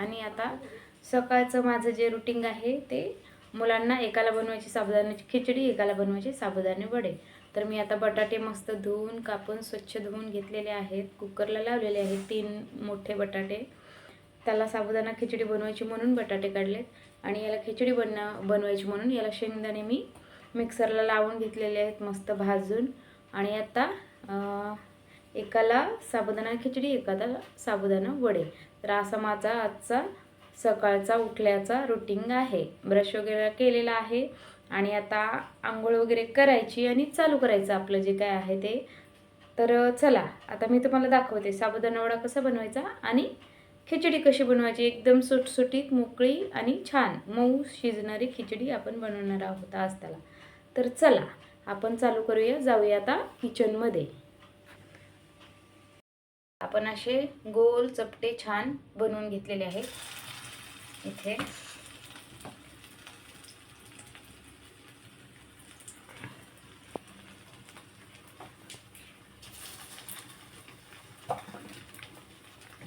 आणि आता सकाळचं माझं जे रुटीन आहे ते मुलांना एकाला बनवायची साबुदाण्याची खिचडी एकाला बनवायची साबुदाणे वडे. तर मी आता बटाटे मस्त धुवून कापून स्वच्छ धुवून घेतलेले आहेत. कुकरला लावलेले आहेत तीन मोठे बटाटे. त्याला साबुदाणा खिचडी बनवायची म्हणून बटाटे काढलेत आणि याला खिचडी बन बनवायची म्हणून याला शेंगदाणे मी मिक्सरला लावून घेतलेले आहेत मस्त भाजून. आणि आता एकाला साबुदाणा खिचडी एकाला साबुदाणा वडे. तर असा माझा आजचा सकाळचा उठल्याचा रुटीन आहे. ब्रश वगैरे केलेला आहे आणि आता आंघोळ वगैरे करायची आणि चालू करायचं आपलं जे काय आहे ते. तर चला आता मी तुम्हाला दाखवते साबुदाणा वडा कसा बनवायचा आणि खिचडी कशी बनवायची. एकदम सुटसुटीत मोकळी आणि छान. मऊ शिजणारी खिचडी आपण बनवणार आहोत आज त्याला. तर चला आपण चालू करूया. जाऊया आता किचनमध्ये आपण असे गोल चपटे छान बनवून घेतलेले आहेत. इथे.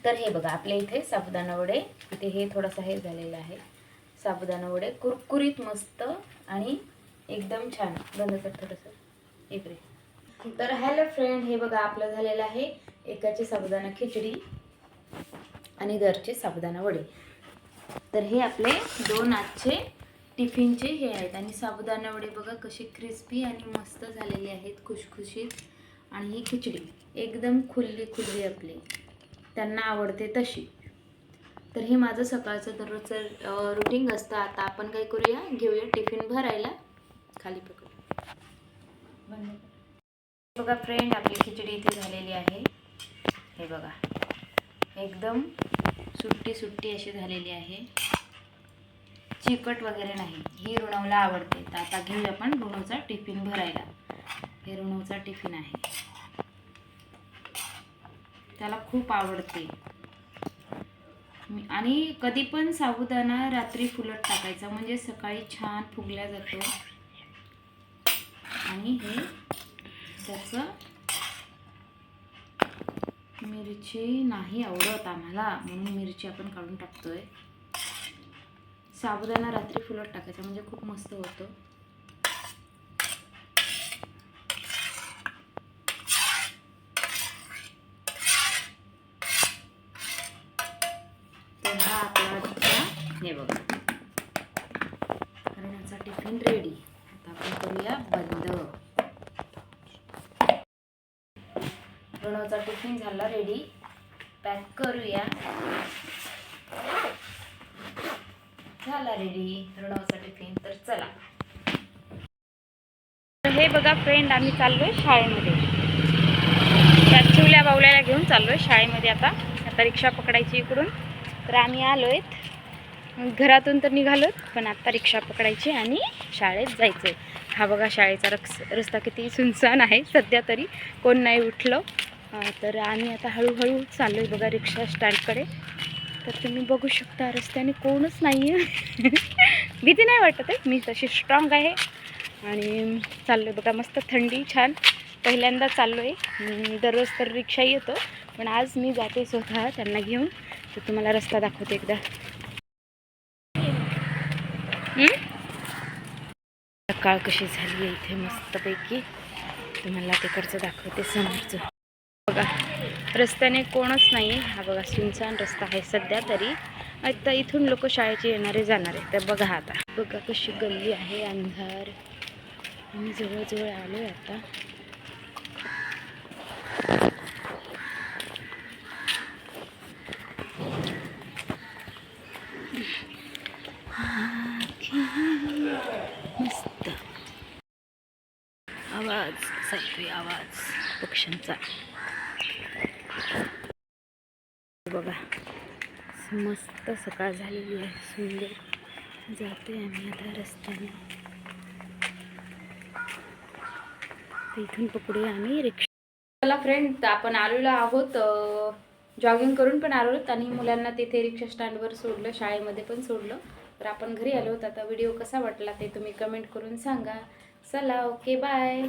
तर हे बघा आपल्या इथे साबुदाणा वडे इथे हे थोडासा हे झालेलं आहे. साबुदाणा वडे कुरकुरीत मस्त आणि एकदम छान. बंद कर थोडंसं. इकडे. तर हॅलो फ्रेंड हे बघा आपलं झालेलं आहे. एकाची साबुदाणा खिचडी आणि घरचे साबुदाणा वडे. तर हे आपले दोन आजचे टिफिनचे हे आहेत. आणि साबुदाणा वडे बघा कसे क्रिस्पी आणि मस्त झालेले आहेत खुशखुशीत. आणि ही खिचडी एकदम खुल्ली खुल्ली आपली. त्यांना आवडते तशी. तर हे माझं सकाळचं दररोजचं रुटीन असतं. आता आपण काय करूया? घेऊया टिफिन भरायला. खाली पकडू. बघा फ्रेंड आपली खिचडी इथे झालेली आहे. हे बघा. एकदम सुट्टी सुट्टी अशी झालेली आहे. चिकट वगैरे नाही. ही रुणवला आवडते. तर आता घेऊ आपण रुणूचा टिफिन भरायला. हे रुणूचा टिफिन आहे. त्याला खूप आवडते. आणि कधी पण साबुदाणा रात्री फुलट टाकायचा. म्हणजे सकाळी छान फुगल्या जातो. आणि हे त्याचं मिरची नाही आवडत आम्हाला म्हणून मिरची आपण काढून टाकतोय. साबुदाणा रात्री फुलट टाकायचा म्हणजे खूप मस्त होतो. तर हा आपला हे बघा. करण्याचा टिफिन रेडी आता आपण करूया बंद. प्रणवचा टिफिन झाला रेडी पॅक करूया. झाला रेडी प्रणवचा टिफिन तर चला. हे बघा फ्रेंड आम्ही चाललोय शाळेमध्ये. त्या चिवल्या बावल्याला घेऊन चाललोय शाळेमध्ये आता. आता रिक्षा पकडायची इकडून. तर आम्ही आलोय घरातून तर निघालोत पण आत्ता रिक्षा पकडायची आणि शाळेत जायचं आहे हा बघा शाळेचा रक्स रस्ता किती सुनसान आहे. सध्या तरी कोण नाही उठलं. तर आम्ही आता हळूहळू चाललो आहे बघा रिक्षा स्टँडकडे. तर तुम्ही बघू शकता रस्त्याने कोणच नाही आहे भीती नाही वाटत आहे. मी तशी स्ट्रॉंग आहे. आणि चाललो आहे बघा मस्त थंडी छान. पहिल्यांदा चाललो आहे दररोज तर रिक्षा येतो. पण आज मी जाते स्वतः त्यांना घेऊन. तर तुम्हाला रस्ता दाखवते एकदा. सकाळ कशी झाली आहे इथे मस्तपैकी. तुम्हाला तिकडचं दाखवते समोरचं. बघा रस्त्याने कोणच नाही हा बघा सुनसान रस्ता आहे सध्या तरी. आता इथून लोक शाळेचे येणारे जाणारे. तर बघा आता. बघा कशी गल्ली आहे अंधार. आम्ही जवळजवळ आलो आहे आता. मस्त. आवाज कसा आवाज पक्ष्यांचा. बघा. मस्त सकाळ झालेली आहे. सुंदर. जाते आम्ही आता रस्त्याने. इथून पकडूया आम्ही. रिक्षा चला फ्रेंड आपण आलेलो आहोत जॉगिंग करून पण आलो आणि मुलांना तिथे रिक्षा स्टँडवर सोडलं शाळेमध्ये पण सोडलं. तर आपण घरी आलो होतो आता व्हिडिओ कसा वाटला ते तुम्ही कमेंट करून सांगा. चला ओके बाय